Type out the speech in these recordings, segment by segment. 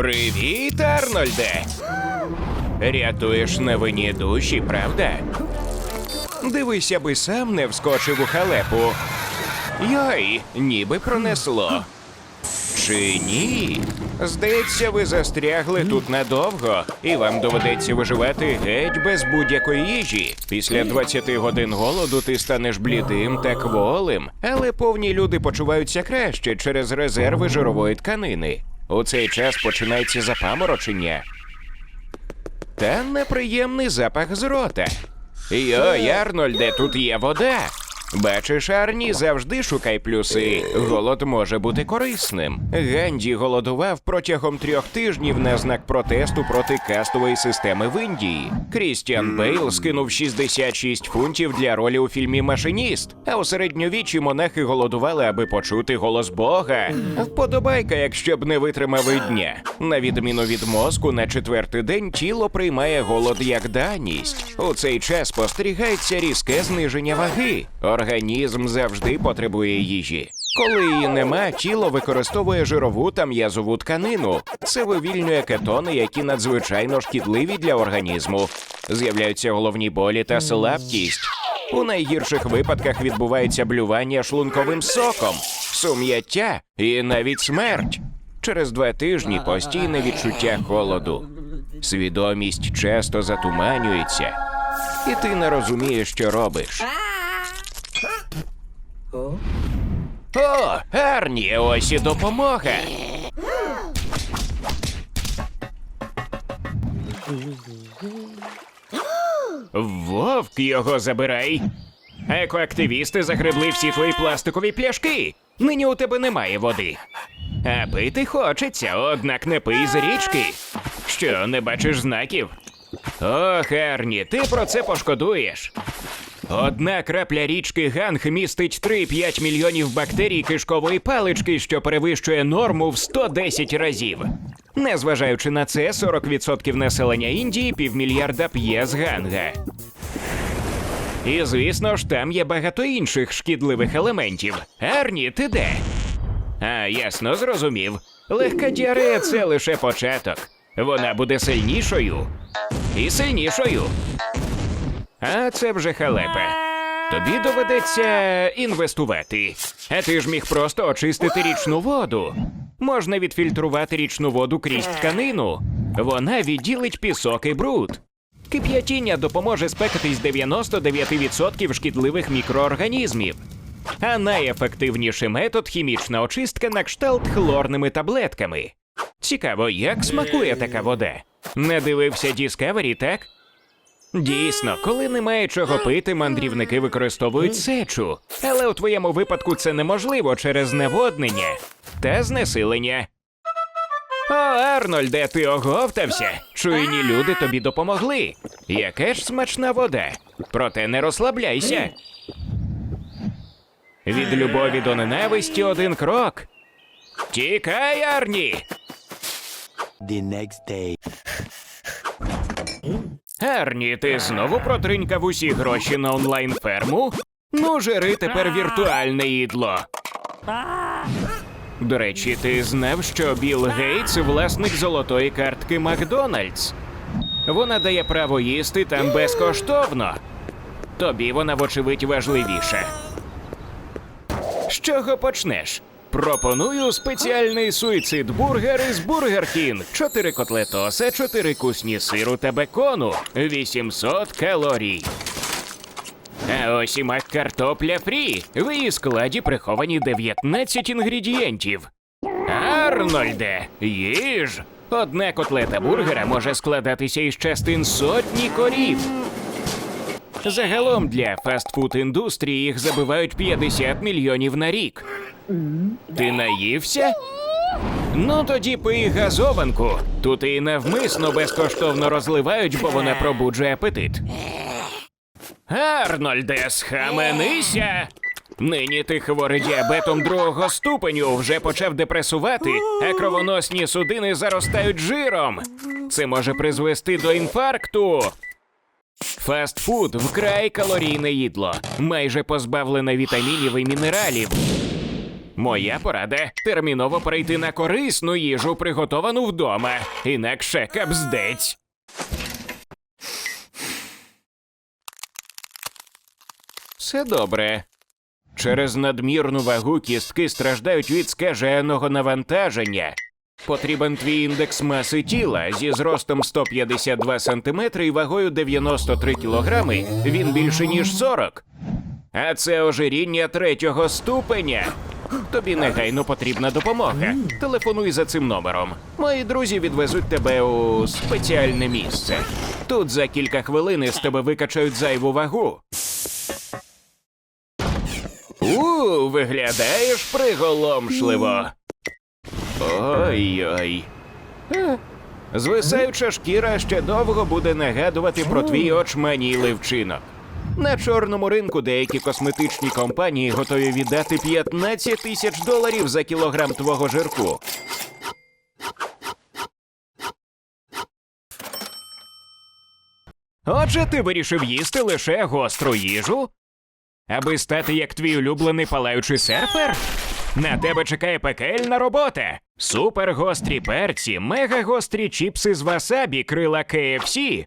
Привіт, Арнольде! Рятуєш невинні душі, правда? Дивися би сам не вскочив у халепу. Йой, ніби пронесло. Чи ні? Здається, ви застрягли тут надовго, і вам доведеться виживати геть без будь-якої їжі. Після 20 годин голоду ти станеш блідим та кволим, але повні люди почуваються краще через резерви жирової тканини. У цей час починається запаморочення та неприємний запах з рота. Йой, Арнольде, тут є вода. Бачиш, Арні, завжди шукай плюси. Голод може бути корисним. Ганді голодував протягом трьох тижнів на знак протесту проти кастової системи в Індії. Крістіан Бейл скинув 66 фунтів для ролі у фільмі Машиніст. А у середньовіччі монахи голодували, аби почути голос Бога. Вподобайка, якщо б не витримав і дня. На відміну від мозку, на четвертий день тіло приймає голод як даність. У цей час спостерігається різке зниження ваги. Організм завжди потребує їжі. Коли її нема, тіло використовує жирову та м'язову тканину. Це вивільнює кетони, які надзвичайно шкідливі для організму. З'являються головні болі та слабкість. У найгірших випадках відбувається блювання шлунковим соком, сум'яття і навіть смерть. Через два тижні постійне відчуття холоду. Свідомість часто затуманюється, і ти не розумієш, що робиш. О, Арні, ось і допомога. Вовк його забирай. Екоактивісти загребли всі твої пластикові пляшки. Нині у тебе немає води. А пити хочеться, однак не пий з річки. Що, не бачиш знаків? Ох, Арні, ти про це пошкодуєш. Одна крапля річки Ганг містить 3-5 мільйонів бактерій кишкової палички, що перевищує норму в 110 разів. Незважаючи на це, 40% населення Індії півмільярда п'є з ганга. І звісно ж, там є багато інших шкідливих елементів. Арні, ти де? А, ясно, зрозумів. Легка діарея це лише початок. Вона буде сильнішою і сильнішою. А це вже халепа. Тобі доведеться інвестувати. А ти ж міг просто очистити річну воду. Можна відфільтрувати річну воду крізь тканину. Вона відділить пісок і бруд. Кип'ятіння допоможе спекатись 99% шкідливих мікроорганізмів. А найефективніший метод хімічна очистка на кшталт хлорними таблетками. Цікаво, як смакує така вода. Не дивився Discovery, так? Дійсно, коли немає чого пити, мандрівники використовують сечу. Але у твоєму випадку це неможливо через зневоднення та знесилення. О, Арнольде, ти оговтався. Чуйні люди тобі допомогли. Яке ж смачна вода. Проте не розслабляйся. Від любові до ненависті один крок. Тікай, Арні! The next day. Арні, ти знову протринькав усі гроші на онлайн ферму? Ну, жири тепер віртуальне їдло. До речі, ти знав, що Білл Гейтс власник золотої картки Макдональдс. Вона дає право їсти там безкоштовно. Тобі вона, вочевидь, важливіша. З чого почнеш? Пропоную спеціальний суїцид бургер із Бургер Кінг. Чотири котлетоса, чотири кусні сиру та бекону, 800 калорій. А ось і мак картопля фрі. В її складі приховані 19 інгредієнтів. Арнольде, їж! Одна котлета бургера може складатися із частин сотні корів. Загалом для фастфуд індустрії їх забивають 50 мільйонів на рік. Ти наївся? Ну тоді пий газованку. Тут і навмисно безкоштовно розливають, бо вона пробуджує апетит. Арнольде, схаменися! Нині ти хворий діабетом другого ступеню вже почав депресувати, а кровоносні судини заростають жиром. Це може призвести до інфаркту. Фастфуд вкрай калорійне їдло, майже позбавлене вітамінів і мінералів. Моя порада терміново перейти на корисну їжу, приготовану вдома, інакше капздець. Все добре. Через надмірну вагу кістки страждають від скаженого навантаження. Потрібен твій індекс маси тіла зі зростом 152 см і вагою 93 кг. Він більше ніж 40. А це ожиріння третього ступеня. Тобі негайно потрібна допомога. Телефонуй за цим номером. Мої друзі відвезуть тебе у спеціальне місце. Тут за кілька хвилин із тебе викачають зайву вагу. У, виглядаєш приголомшливо. Ой-ой. Е, Звисаюча шкіра ще довго буде нагадувати про твій очманілий вчинок. На чорному ринку деякі косметичні компанії готові віддати 15 тисяч доларів за кілограм твого жирку. Отже, ти вирішив їсти лише гостру їжу? Аби стати як твій улюблений палаючий серфер? На тебе чекає пекельна робота. Супергострі перці, мегагострі чіпси з васабі, крила KFC.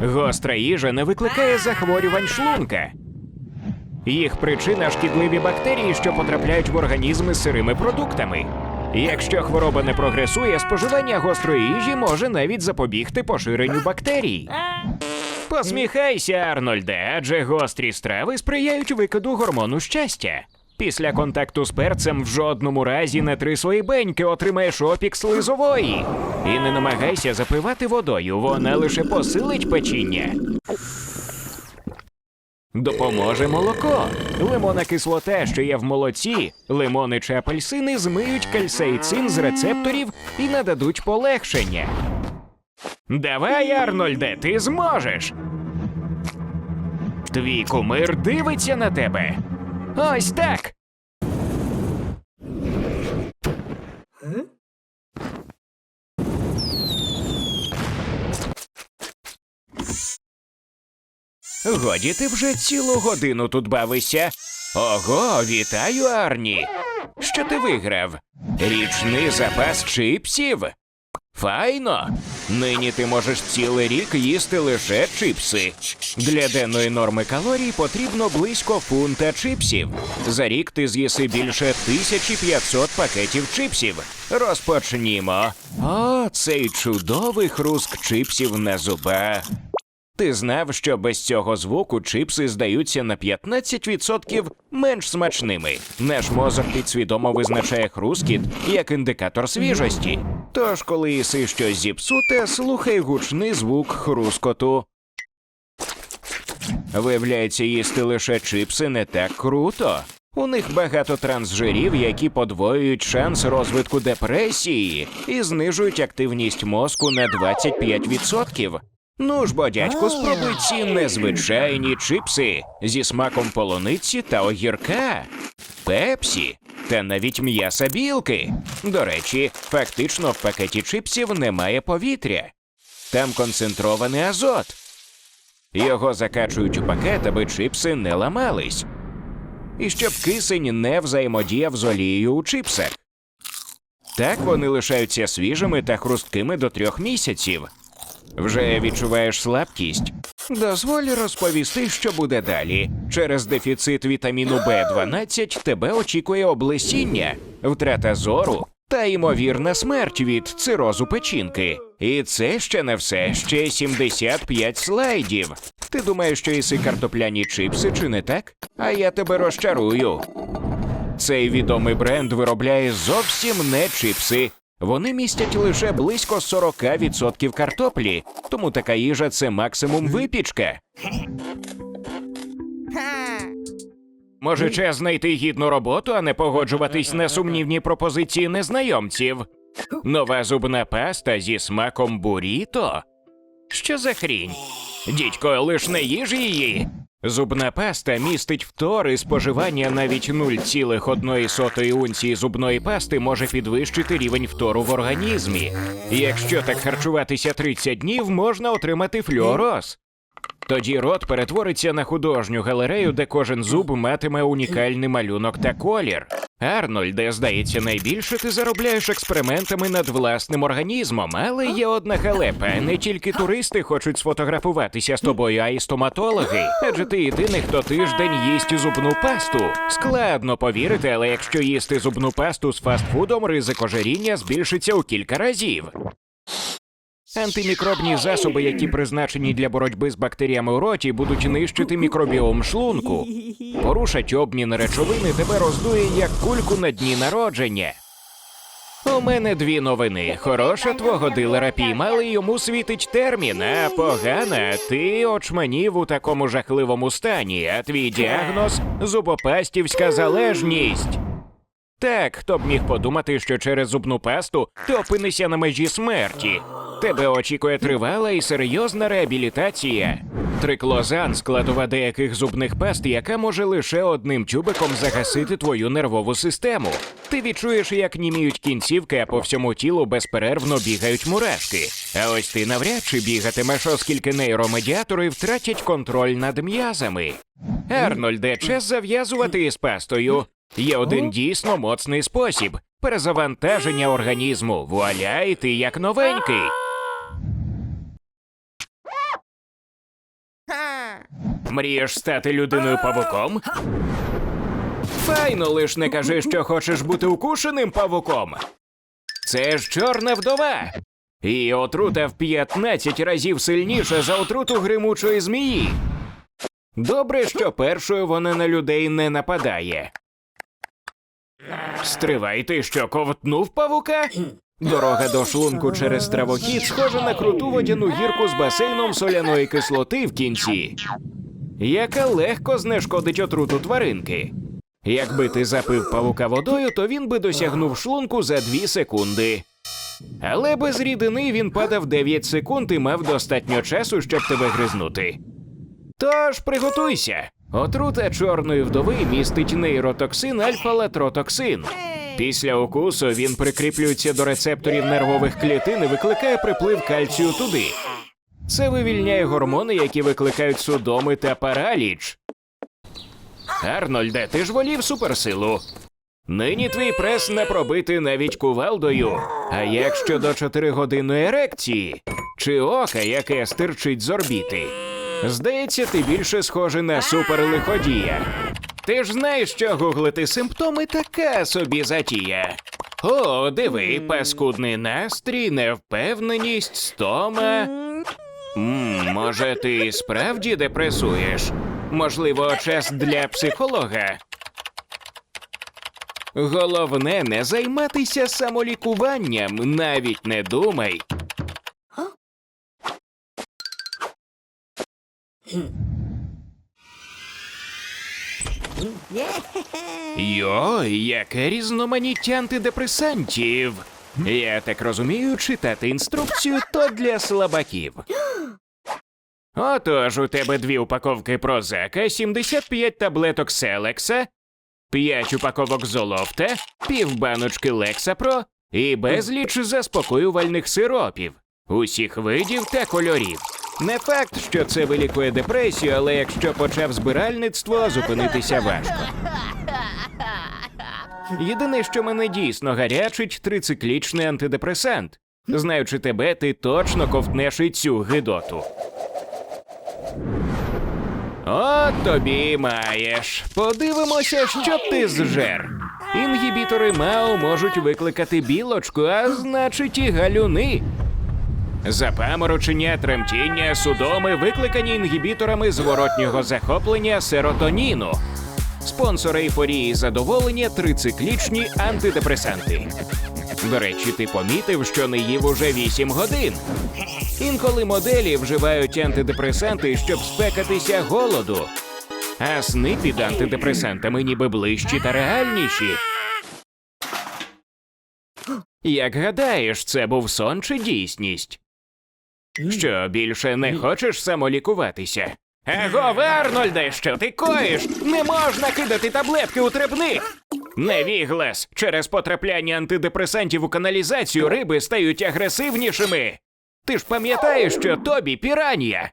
Гостра їжа не викликає захворювань шлунка. Їх причина шкідливі бактерії, що потрапляють в організми з сирими продуктами. Якщо хвороба не прогресує, споживання гострої їжі може навіть запобігти поширенню бактерій. Посміхайся, Арнольде, адже гострі страви сприяють викиду гормону щастя. Після контакту з перцем в жодному разі не три свої беньки отримаєш опік слизової. І не намагайся запивати водою, вона лише посилить печіння. Допоможе молоко. Лимонна кислота, що є в молоці, лимони чи апельсини змиють кальсейцин з рецепторів і нададуть полегшення. Давай, Арнольде, ти зможеш. Твій кумир дивиться на тебе. Ось так. Годі ти вже цілу годину тут бавишся. Ого, вітаю, Арні. Що ти виграв? Річний запас чипсів? Файно. Нині ти можеш цілий рік їсти лише чипси. Для денної норми калорій потрібно близько фунта чипсів. За рік ти з'їси більше 1500 пакетів чипсів. Розпочнімо. О, цей чудовий хруск чипсів на зубах. Ти знав, що без цього звуку чипси здаються на 15% менш смачними. Наш мозок підсвідомо визначає хрускіт як індикатор свіжості. Тож, коли їси щось зіпсуте, слухай гучний звук хрускоту. Виявляється, їсти лише чипси не так круто. У них багато трансжирів, які подвоюють шанс розвитку депресії і знижують активність мозку на 25%. Ну ж, бо дядьку, спробуй ці незвичайні чипси зі смаком полуниці та огірка, пепсі та навіть м'яса білки. До речі, фактично в пакеті чипсів немає повітря. Там концентрований азот. Його закачують у пакет, аби чипси не ламались. І щоб кисень не взаємодіяв з олією у чипсах. Так вони лишаються свіжими та хрусткими до трьох місяців. Вже відчуваєш слабкість? Дозволь розповісти, що буде далі. Через дефіцит вітаміну В12 тебе очікує облесіння, втрата зору та ймовірна смерть від цирозу печінки. І це ще не все, ще 75 слайдів. Ти думаєш, що їси картопляні чипси, чи не так? А я тебе розчарую. Цей відомий бренд виробляє зовсім не чипси. Вони містять лише близько 40% картоплі, тому така їжа це максимум випічка. Може, час знайти гідну роботу, а не погоджуватись на сумнівні пропозиції незнайомців. Нова зубна паста зі смаком буріто? Що за хрінь? Дідько, лиш не їж її. Зубна паста містить фтор і споживання навіть 0,1 унції зубної пасти може підвищити рівень фтору в організмі. Якщо так харчуватися 30 днів, можна отримати флюороз. Тоді рот перетвориться на художню галерею, де кожен зуб матиме унікальний малюнок та колір. Арнольде, здається, найбільше ти заробляєш експериментами над власним організмом, але є одна халепа. Не тільки туристи хочуть сфотографуватися з тобою, а й стоматологи. Адже ти єдиний, хто тиждень їсть зубну пасту. Складно повірити, але якщо їсти зубну пасту з фастфудом, ризик ожиріння збільшиться у кілька разів. Антимікробні засоби, які призначені для боротьби з бактеріями у роті, будуть нищити мікробіом шлунку. Порушать обмін речовини тебе роздує як кульку на дні народження. У мене дві новини. Хороша твого дилера піймали, йому світить термін, а погана, ти очманів у такому жахливому стані, а твій діагноз зубопастівська залежність. Так, хто б міг подумати, що через зубну пасту ти опинишся на межі смерті. Тебе очікує тривала і серйозна реабілітація. Триклозан складова деяких зубних паст, яка може лише одним тюбиком загасити твою нервову систему. Ти відчуєш, як німіють кінцівки, а по всьому тілу безперервно бігають мурашки. А ось ти навряд чи бігатимеш, оскільки нейромедіатори втратять контроль над м'язами. Арнольде, час зав'язувати із пастою. Є один дійсно моцний спосіб перезавантаження організму. Вуаля, і ти як новенький. Мрієш стати людиною павуком? Файно, лиш не кажи, що хочеш бути укушеним павуком. Це ж чорна вдова. І отрута в 15 разів сильніша за отруту гримучої змії. Добре, що першою вона на людей не нападає. Стривай, ти що, ковтнув павука? Дорога до шлунку через травохід схожа на круту водяну гірку з басейном соляної кислоти в кінці, яка легко знешкодить отруту тваринки. Якби ти запив павука водою, то він би досягнув шлунку за 2 секунди. Але без рідини він падав 9 секунд і мав достатньо часу, щоб тебе гризнути. Тож приготуйся. Отрута чорної вдови містить нейротоксин альфа-латротоксин. Після укусу він прикріплюється до рецепторів нервових клітин і викликає приплив кальцію туди. Це вивільняє гормони, які викликають судоми та параліч. Арнольде, ти ж волів суперсилу. Нині твій прес не пробити навіть кувалдою. А як щодо чотиригодинної ерекції чи ока, яке стирчить з орбіти? Здається, ти більше схожий на суперлиходія. Ти ж знаєш, що гуглити симптоми така собі затія. О, диви, паскудний настрій, невпевненість, стома. М, може, ти справді депресуєш? Можливо, час для психолога. Головне не займатися самолікуванням, навіть не думай. Йой, яке різноманіття антидепресантів. Я так розумію, читати інструкцію то для слабаків. Отож, у тебе дві упаковки прозака, 75 таблеток Селекса, 5 упаковок Золофта, півбаночки Лексапро і безліч заспокоювальних сиропів, усіх видів та кольорів. Не факт, що це вилікує депресію, але якщо почав збиральництво, зупинитися важко. Єдине, що мене дійсно гарячить, трициклічний антидепресант. Знаючи тебе, ти точно ковтнеш і цю гидоту. От тобі маєш. Подивимося, що ти зжер. Інгібітори МАО можуть викликати білочку, а значить і галюни. Запаморочення, тремтіння, судоми викликані інгібіторами зворотнього захоплення серотоніну. Спонсори ейфорії задоволення трициклічні антидепресанти. До речі, ти помітив, що не їв уже 8 годин. Інколи моделі вживають антидепресанти, щоб спекатися голоду. А сни під антидепресантами ніби ближчі та реальніші. Як гадаєш, це був сон чи дійсність? Що, більше не хочеш самолікуватися? Его, Арнольде, що ти коїш? Не можна кидати таблетки у требник! Невіглас! Через потрапляння антидепресантів у каналізацію риби стають агресивнішими. Ти ж пам'ятаєш, що Тобі піранія?